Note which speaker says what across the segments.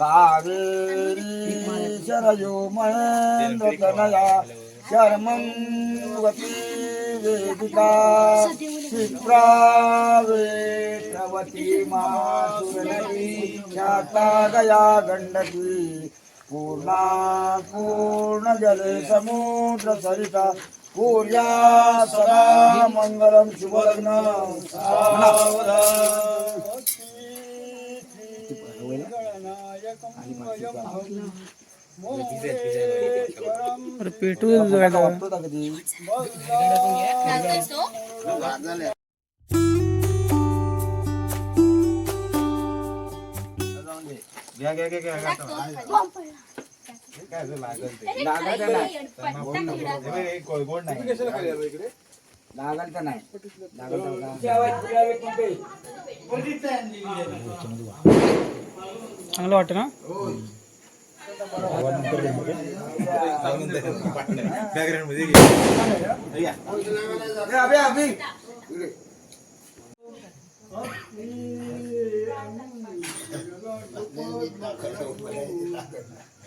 Speaker 1: कावेरी शरयो महेंद्र तनया शर्मन्वती वेदिका क्षिप्रावेत्रवती मासुरनदी ख्याता गया गण्डकी पूर्णा पूर्णजले समुद्र पूर्या सदा मङ्गलं शुभलग्न
Speaker 2: पेटू
Speaker 3: लागतोयस तो?
Speaker 4: घ्या हे बघ, हे गोड गोड नाही
Speaker 1: लागल तर नाही लागल
Speaker 2: चांगलं वाटतं ना
Speaker 4: बॅकग्राऊंडमध्ये घे. हे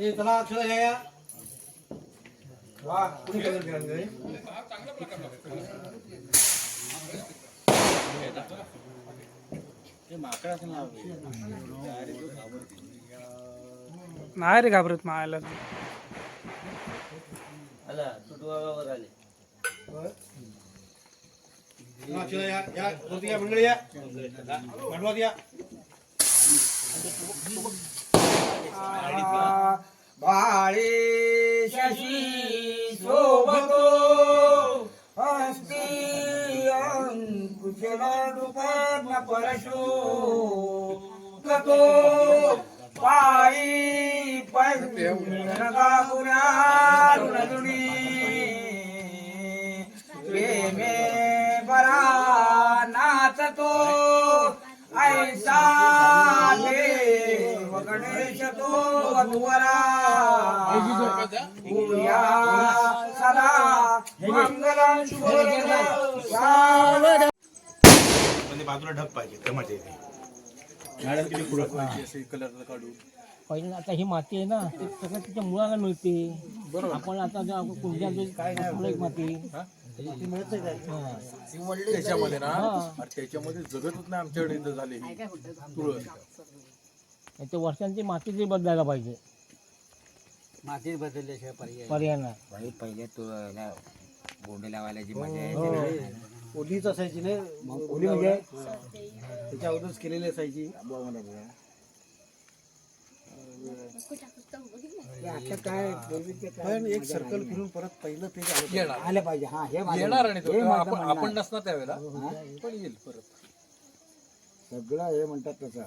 Speaker 2: हम्म.
Speaker 4: वा, कुणी कलर केला रे?
Speaker 2: नाही रे घाबरत मायाला
Speaker 4: हा, चला या, या, वरती या, मंडळी या. मंडपात या.
Speaker 1: बाळे शशी शोभतो हस्ती अंकुशला परशो कतो पायी पंगापुरारुणी प्रेमे बरा नाचतो ऐसा गणेश तो वधुवरा पूर्या सदा मंगलम शुभम
Speaker 4: पण ते बाजूला ढग पाहिजे तर मजा येते मॅडम किती पुढं कलर काढू
Speaker 5: पहिलं आता ही माती आहे ना ते सगळं तिच्या मुळाला मिळते. आपण आता कुंड्या काय नाही माती. हा.
Speaker 6: त्याच्यामध्ये ना? त्याच्यामध्ये जगतच नाही आमच्याकडे झाले ही. तुळस
Speaker 5: वर्षांची माती बदलायला पाहिजे.
Speaker 1: मातीत बदलल्याशिवाय पर्याय
Speaker 5: पर्याय नाही.
Speaker 1: भाई पहिले तू लावायला जी मजा
Speaker 5: हो.
Speaker 1: ओलीच असायची ना. ओली म्हणजे त्याच्या अगोदरच केलेली असायची. आता काय पण एक सर्कल फिरून परत पहिलं ते
Speaker 6: येणार.
Speaker 1: आले पाहिजे. हा हे माझं
Speaker 6: येणार आणि तो
Speaker 1: हे माझं
Speaker 6: आपण
Speaker 1: म्हणणं
Speaker 6: आपण
Speaker 1: आहे.
Speaker 6: नसणार त्यावेळेला. पण येईल परत.
Speaker 1: सगळं हे म्हणतात तसं.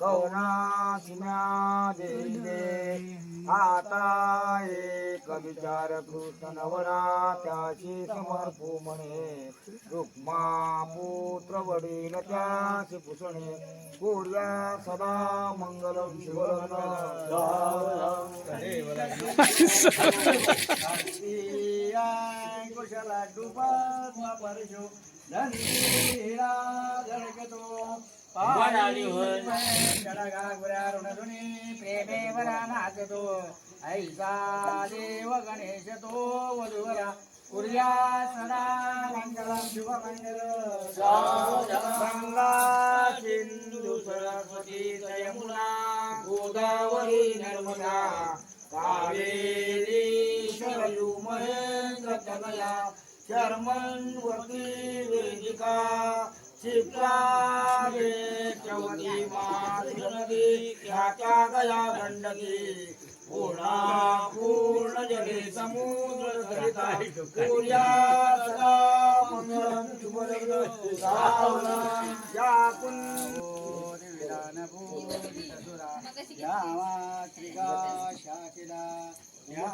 Speaker 1: कौना दे आता एक विचार कृष्ण नवरा त्याची समर्पू म्हणे। रुक्मा पुत्र वडील त्याची पुसणे। कोर्या सदा मंगल कुशला डुबत परशो। धनीरा धडकतो प्रेमे नाचतो ऐसा देव गणेश तो वधुवरा उर्या सदा मंगलम गंगा सरस्वती यमुना गोदावरी नर्मदा कावेरी शरयू महेंद्र कमला वेदिका शिप्रा ख्यात्या गया गंडकी पूर्णा पूर्ण जले समुद्र सदा मंगलम शुभलग्न या या मात्रिका शाकिला या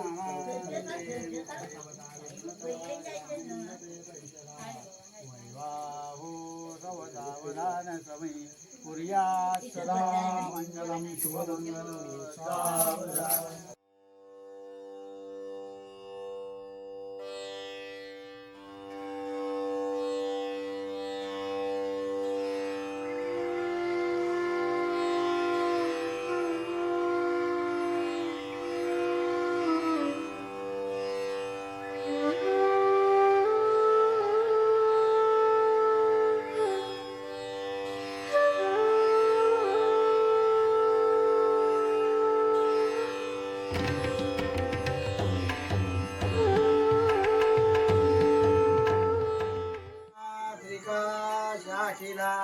Speaker 1: सवसावधान समय कुर्या सदा मंगलम शुभमंगल शाखिला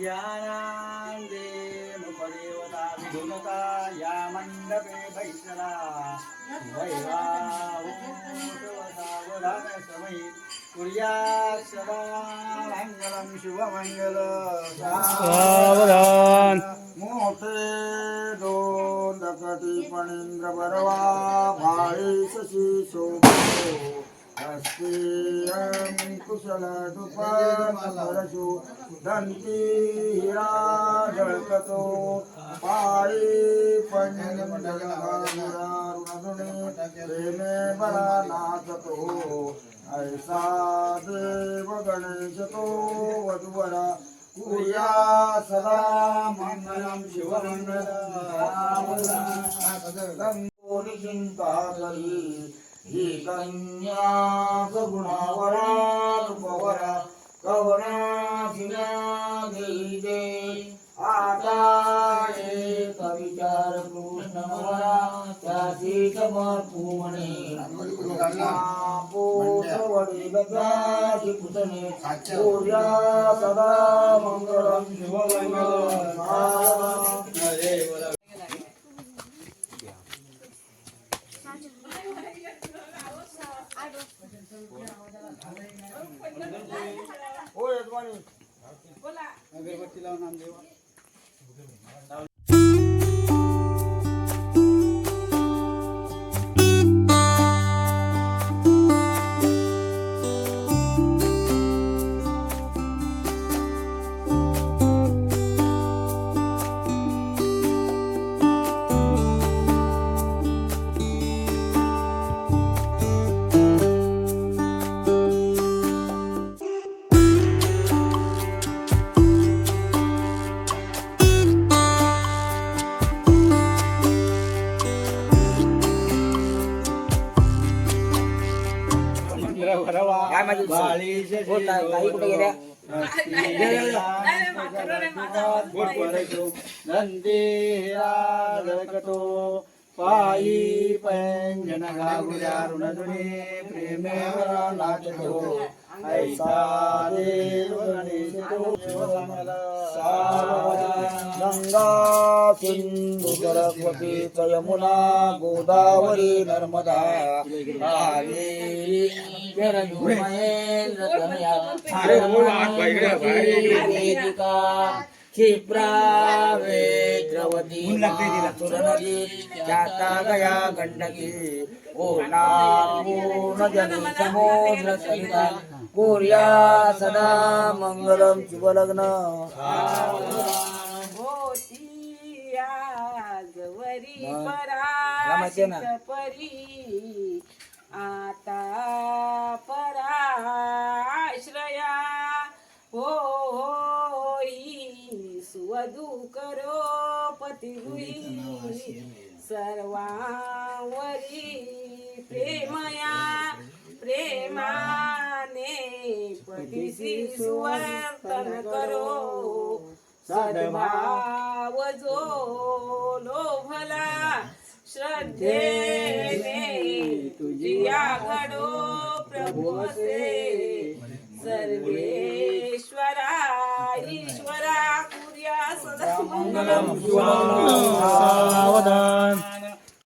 Speaker 1: यानांदे मुखदेवता विधुनता या मंडपे भैसला वैवावधान समय कुर्या सदा मंगलम शुभमंगल
Speaker 2: सावधान।
Speaker 1: मोठे दोन दगडी पणींद्र बरवा भाई शशी शोभो हिरा जळकतो पायी पंचमंडलुणे प्रेमे बरा नाचतो ऐसा देव गणेश तो वधुवरा कुर्या सदा मंगलम शिवमंगलम चिंता करी। ही कन्या गुणावरा रूपवरा कवना सिना देई दे आता एक विचार कृष्ण वरा त्याची समर्पू म्हणे पोट वडील त्याची पुतणे पूर्या सदा मंगलम शिवमंगल అగరబత్తిలో ఉన్నాను
Speaker 3: దేవా लावून आण देवा
Speaker 1: काही कुठे गेल्या?
Speaker 3: नंदीरा जळकतो पायी पैंजन घागुल्या ऋणजुनी प्रेमेवर नाचतो. ऐसा देव गणेश
Speaker 1: गंगा सिंधू सरस्वती च यमुना गोदावरी नर्मदा कावेरी वेदिका क्षिप्रावे द्रवती सुरनदी जाता गया गंडकी ओला पूर्ण जनी समुद्र सरिता कोर्या सदा मंगलम शुभलग्न। ना.
Speaker 7: पराशित परी. आता पराश्रया हो होई. सुवधू करो पतिगुही सर्वांवरी प्रेमया प्रेमाने पतिसी सुवर्तन करो. सद्भाव जो लोभला श्रद्धेने तुझिया घडो प्रभू असे. सर्वेश्वरा ईश्वरा कुर्या सदा मंगलम
Speaker 3: सावधान.